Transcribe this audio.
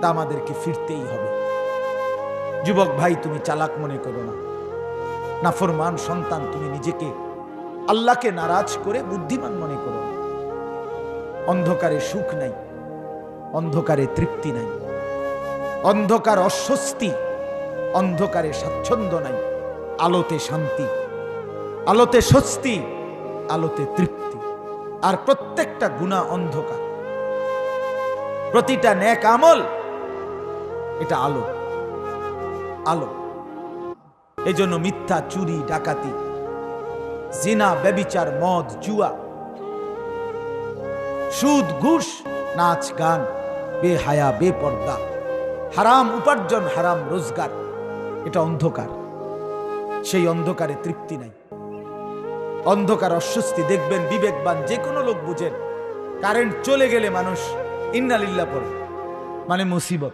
তা আমাদেরকে ফিরতেই হবে। যুবক ভাই, তুমি চালাক মনে করো না। নাফরমান সন্তান, তুমি নিজেকে আল্লাহকে নারাজ করে বুদ্ধিমান মনে করো না। অন্ধকারে সুখ নাই, অন্ধকারে তৃপ্তি নাই। অন্ধকার অস্বস্তি, অন্ধকারে স্বাচ্ছন্দ্য নাই। আলোতে শান্তি, আলোতে স্বস্তি, আলোতে তৃপ্তি। আর প্রত্যেকটা গুণা অন্ধকার। প্রতিটা ন্যাক আমল এটা আলো। আলো। এই জন্য মিথ্যা, চুরি, ডাকাতি, জিনা, ব্যবিচার, মদ, জুয়া, সুদ, ঘুষ, নাচ, গান, বেহায়া, বেপর্দা, হারাম উপার্জন, হারাম রোজগার, এটা অন্ধকার। সেই অন্ধকারে তৃপ্তি নাই। অন্ধকার অস্বস্তি দেখবেন বিবেকবান, যে কোনো লোক বুঝেন। কারেন্ট চলে গেলে মানুষ ইন্নালিল্লা পড়ে। মানে মুসিবত।